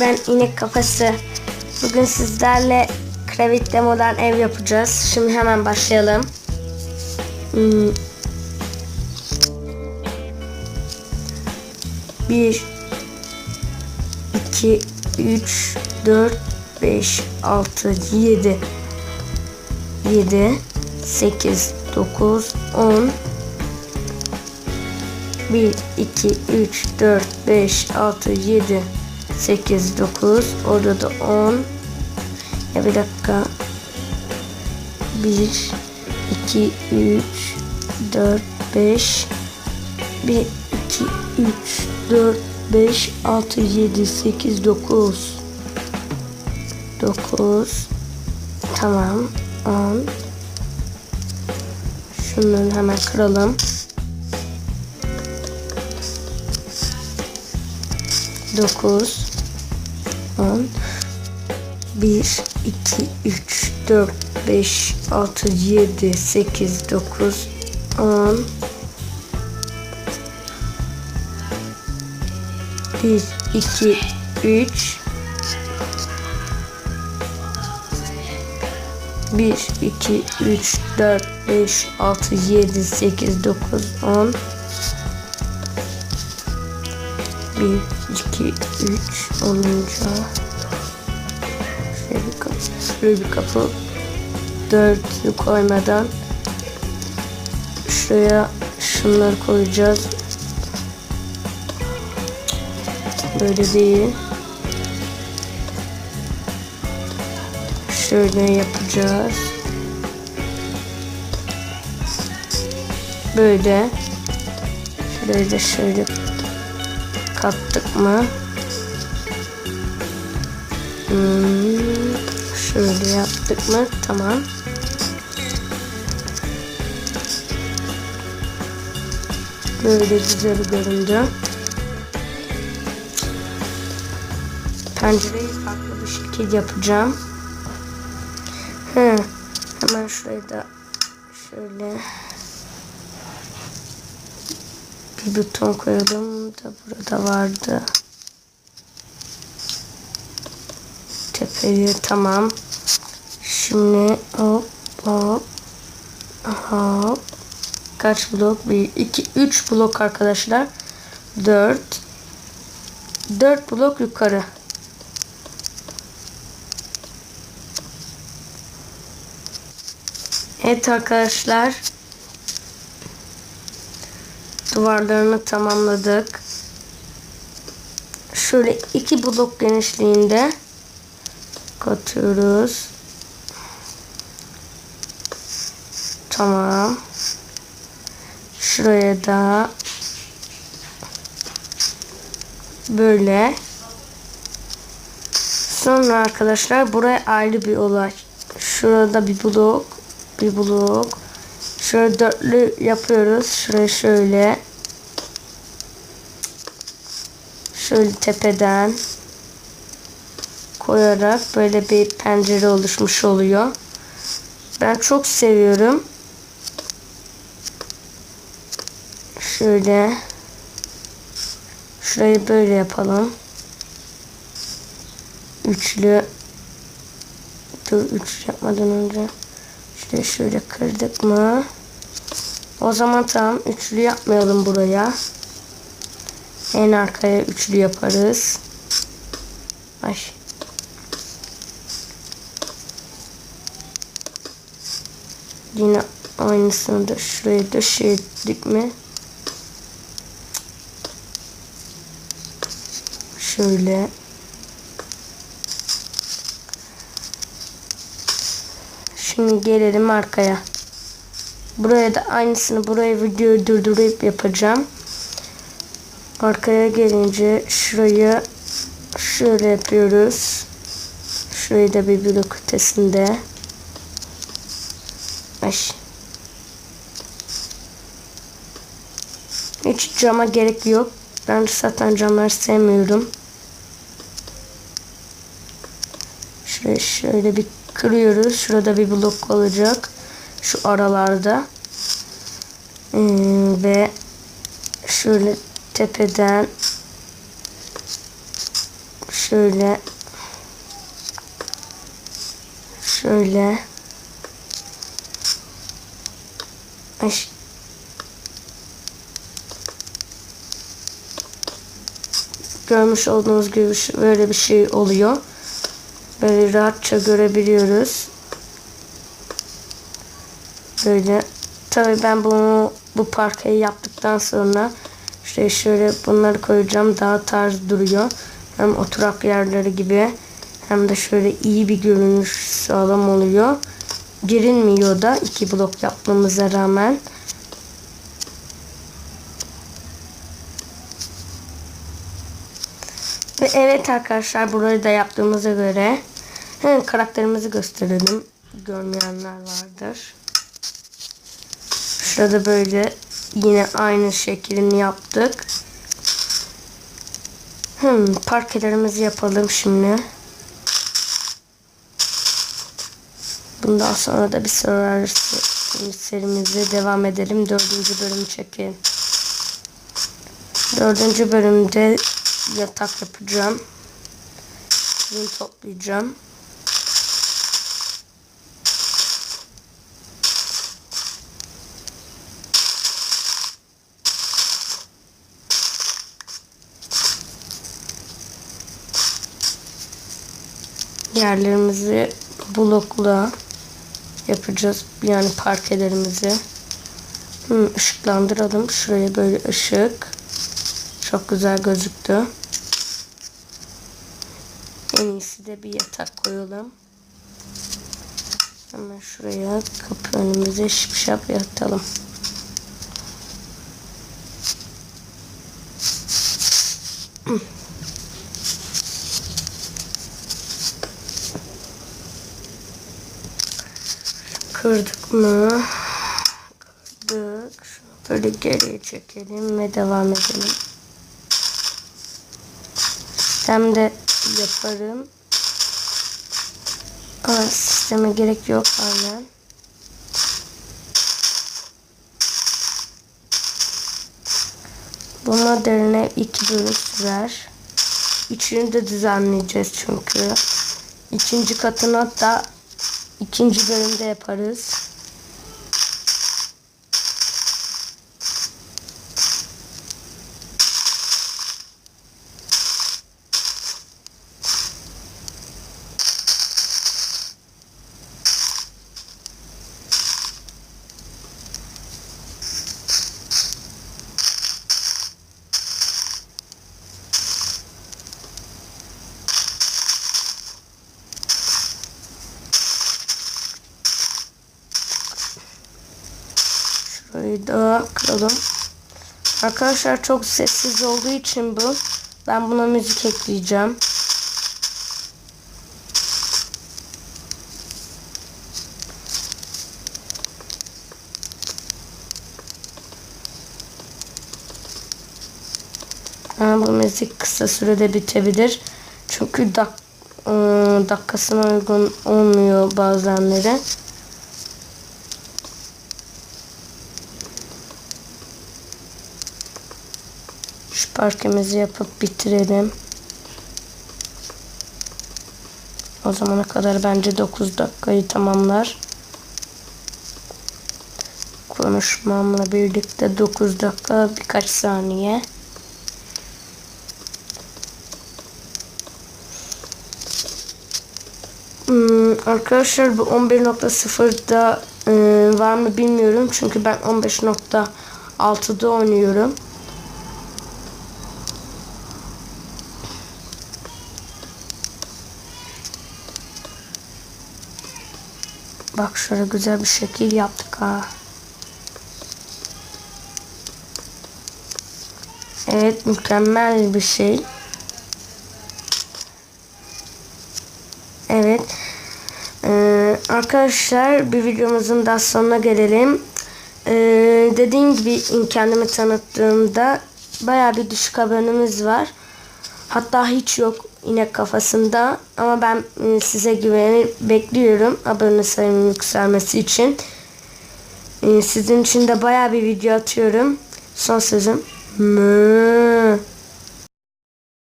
ben inek kafası. Bugün sizlerle Krevit Demo'dan ev yapacağız. Şimdi hemen başlayalım. Hmm. Bir, iki, üç, dört, beş, altı, yedi, yedi, sekiz, dokuz, on, 1, 2, 3, 4, 5, 6, 7, 8, 9. Orada da 10. Ya bir dakika. 1, 2, 3, 4, 5. 1, 2, 3, 4, 5, 6, 7, 8, 9. 9. Tamam. 10. Şunları hemen kıralım. 9 10 1 2 3 4 5 6 7 8 9 10 1 2 3 1 2 3 4 5 6 7 8 9 10 1, 2, 3 olunca şöyle bir kapı, şöyle bir kapı dörtlü koymadan şuraya şunları koyacağız. Böyle değil. Şöyle yapacağız. Böyle. Da şöyle kattık mı? Hmm, şöyle yaptık mı? Tamam. Böyle güzel göründü. Pencereyi farklı bir şekil yapacağım. He, hemen şurayı da şöyle bir buton koyalım da burada vardı. Tepeyi tamam. Şimdi hop hop hop kaç blok? 1, 2, 3 blok arkadaşlar. 4 4 blok yukarı. Evet arkadaşlar duvarlarını tamamladık. Şöyle iki blok genişliğinde katıyoruz. Tamam. Şuraya da böyle. Sonra arkadaşlar buraya ayrı bir olay. Şurada bir blok, bir blok. Şöyle dörtlü yapıyoruz. Şuraya şöyle. Şöyle tepeden koyarak böyle bir pencere oluşmuş oluyor. Ben çok seviyorum. Şöyle şurayı böyle yapalım. Üçlü dur üç yapmadan önce şöyle şöyle kırdık mı? O zaman tamam üçlü yapmayalım buraya. En arkaya üçlü yaparız. Ay. Yine aynısını da şuraya döşedik mi? Şöyle. Şimdi gelelim arkaya. Buraya da aynısını buraya videoyu durdurup yapacağım. Arkaya gelince şurayı şöyle yapıyoruz. Şurayı da bir blok ötesinde. Ay. Hiç cama gerek yok. Ben zaten camları sevmiyorum. Şuraya şöyle bir kırıyoruz. Şurada bir blok olacak. Şu aralarda. Ee, ve şöyle tepeden şöyle şöyle görmüş olduğunuz gibi böyle bir şey oluyor. Böyle rahatça görebiliyoruz. Böyle. Tabii ben bunu bu parkeyi yaptıktan sonra işte şöyle bunları koyacağım. Daha tarz duruyor. Hem oturak yerleri gibi hem de şöyle iyi bir görünüş sağlam oluyor. Girilmiyor da iki blok yapmamıza rağmen. Ve evet arkadaşlar burayı da yaptığımıza göre karakterimizi gösterelim. Görmeyenler vardır. Şurada böyle yine aynı şeklini yaptık. Hmm, parkelerimizi yapalım şimdi. Bundan sonra da bir sonraki serimize devam edelim. Dördüncü bölümü çekelim. Dördüncü bölümde yatak yapacağım. Yün toplayacağım. Yerlerimizi blokla yapacağız. Yani parkelerimizi. Hmm, ışıklandıralım. Şuraya böyle ışık. Çok güzel gözüktü. En iyisi de bir yatak koyalım. Hemen şuraya kapı önümüze şıp şap yatalım. Kırdık mı? Kırdık. Böyle geriye çekelim ve devam edelim. Hem de yaparım. Ama sisteme gerek yok aynen. Bu modeline iki bölüm sürer. İçini de düzenleyeceğiz çünkü. İkinci katını da ikinci bölümde yaparız. Şurayı da kıralım. Arkadaşlar çok sessiz olduğu için bu. Ben buna müzik ekleyeceğim. Ama bu müzik kısa sürede bitebilir. Çünkü dak ıı, dakikasına uygun olmuyor bazenleri. Şu parkemizi yapıp bitirelim. O zamana kadar bence 9 dakikayı tamamlar. Konuşmamla birlikte 9 dakika birkaç saniye. Hmm, arkadaşlar bu 11.0'da e, var mı bilmiyorum. Çünkü ben 15.6'da oynuyorum. Bak şöyle güzel bir şekil yaptık ha. Evet mükemmel bir şey. Evet. Ee, arkadaşlar bir videomuzun daha sonuna gelelim. Ee, dediğim gibi kendimi tanıttığımda baya bir düşük abonemiz var. Hatta hiç yok inek kafasında. Ama ben e, size güvenip bekliyorum abone sayımın yükselmesi için. E, sizin için de baya bir video atıyorum. Son sözüm. Mö.